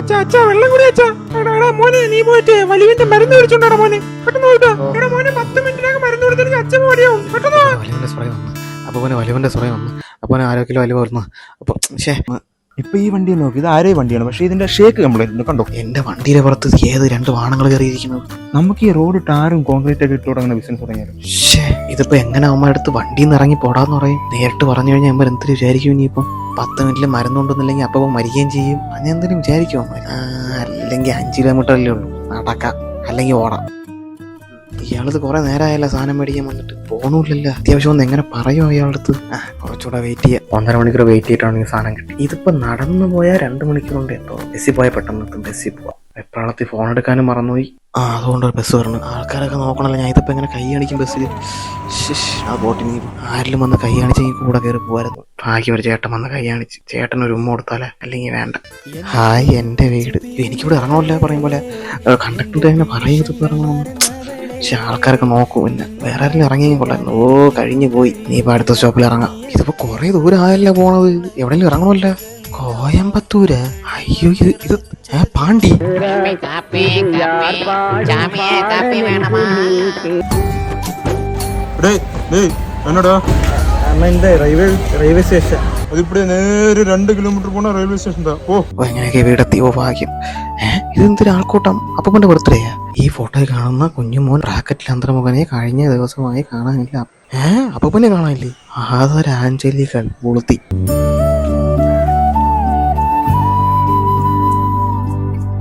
അച്ഛാ അച്ഛാ വെള്ളം കൂടി അച്ഛാ. എടാ എടാ മോനെ നീ പോയിട്ട് വലിവിന്റെ മരുന്ന് മേടിച്ചോണ്ടാ മോനെ. പെട്ടെന്ന് പോയിട്ടോ. എടാ മോനെ പത്ത് മിനിറ്റിനകം മരുന്ന് കൊടുത്തില്ലെങ്കിൽ അച്ഛൻ മടിയാവും പെട്ടെന്ന് വാ. വലിവന്റെ സ്വയം വന്നു. അപ്പോൾ വലിവന്റെ സ്വയം വന്നു. അപ്പോൾ ആരോഗ്യം വലിവ് വരുന്നു ഇപ്പൊ ഈ വണ്ടി നോക്കി. ഇത് ആരേ വണ്ടിയാണ്? പക്ഷെ ഇതിന്റെ ഷേക്ക് കംപ്ലൈന്റ് കണ്ടോ? എന്റെ വണ്ടിയുടെ പുറത്ത് ഏത് രണ്ട് വാണങ്ങൾ കയറിയിരിക്കുന്നത്? നമുക്ക് ഈ റോഡ് ടാറും കോൺക്രീറ്റ് ഒക്കെ ഇട്ട് തുടങ്ങുന്ന ബിസിനസ് തുടങ്ങിയാലും? ഇതിപ്പോ എങ്ങനെ അമ്മ അടുത്ത് വണ്ടിയിൽ നിന്ന് ഇറങ്ങി പോടാന്ന് പറയും? നേരിട്ട് പറഞ്ഞു കഴിഞ്ഞാൽ അമ്മ എന്തിനു വിചാരിക്കും ഇനിയിപ്പം? പത്ത് മിനിറ്റിൽ മരുന്നുണ്ടെന്നില്ലെങ്കിൽ അപ്പം മരിക്കുകയും ചെയ്യും. അങ്ങനെ എന്തെങ്കിലും വിചാരിക്കും അമ്മ അല്ലെങ്കിൽ അഞ്ച് കിലോമീറ്റർ അല്ലേ ഉള്ളൂ. നടക്കാം. അല്ലെങ്കിൽ ഓടാം. ഇയാളത് കുറെ നേരമായല്ലോ സാധനം മേടിക്കാൻ വന്നിട്ട്. പോണില്ലല്ലോ. അത്യാവശ്യം ഒന്ന് എങ്ങനെ പറയും ഇയാളടുത്ത് ആ കുറച്ചുകൂടെ വെയിറ്റ് ചെയ്യാം. ഒന്നര മണിക്കൂർ വെയിറ്റ് ചെയ്തിട്ടാണെങ്കിൽ സാധനം കിട്ടി ഇതിപ്പോ നടന്നു പോയാൽ രണ്ട് മണിക്കൂർ കൊണ്ട് എത്തോ ബസ്സിൽ പോയാൽ പെട്ടെന്ന് എത്തും. ബസ്സിൽ പോവാം. എപ്പോഴത്തെ ഫോൺ എടുക്കാനും മറന്നുപോയി. ആ അതുകൊണ്ട് ഒരു ബസ് വരണം. ആൾക്കാരൊക്കെ നോക്കണല്ലോ ഞാൻ ഇതിപ്പോ എങ്ങനെ കൈ കാണിക്കും ബസ്സിൽ ആ ബോട്ടിൽ നീ ആരിലും വന്ന് കൈ ഈ കൂടെ കയറി പോകായിരുന്നു ഭാഗ്യം ഒരു ചേട്ടൻ വന്ന് കൈ കാണിച്ച് ചേട്ടൻ ഒരു ഉമ്മ കൊടുത്താലേ അല്ലെങ്കിൽ വേണ്ട. ഹായ് എന്റെ വീട്. എനിക്കിവിടെ ഇറങ്ങണമല്ല പറയും പോലെ. കണ്ടക്ടർ തന്നെ പറയും ഇതിപ്പോ ഇറങ്ങണം പക്ഷെ ആൾക്കാരൊക്കെ നോക്കൂ. പിന്നെ വേറെ ആരെങ്കിലും ഇറങ്ങിയും കൊള്ളായിരുന്നു ഓ കഴിഞ്ഞു പോയി. നീ ഇപ്പൊ അടുത്ത സ്റ്റോപ്പിൽ ഇറങ്ങാം. ഇതിപ്പോ കുറെ ദൂരം ആയല്ലോ പോണത്? എവിടെയെങ്കിലും ഇറങ്ങണമല്ലോ. കോയമ്പത്തൂര്? അയ്യോ ഇത് ഇത് ഏ പാണ്ടി. Railway railway station? നേരെ രണ്ട് കിലോമീറ്റർ പോണ റെയിൽവേ സ്റ്റേഷൻ ഓ എങ്ങനെയൊക്കെ ഭാഗ്യം. ഇതെന്തൊരു ആൾക്കൂട്ടം? അപ്പന്റെ ബർത്ത്ഡേയാ ഈ ഫോട്ടോയിൽ കാണുന്ന കുഞ്ഞുമോൻ ബ്രാക്കറ്റിൽ അന്തർമുഖനെ കഴിഞ്ഞ ദിവസമായി കാണാനില്ല. ഏഹ് അപ്പനെ കാണാനില്ലേ? ആദരാഞ്ജലികൾ കൊളുത്തി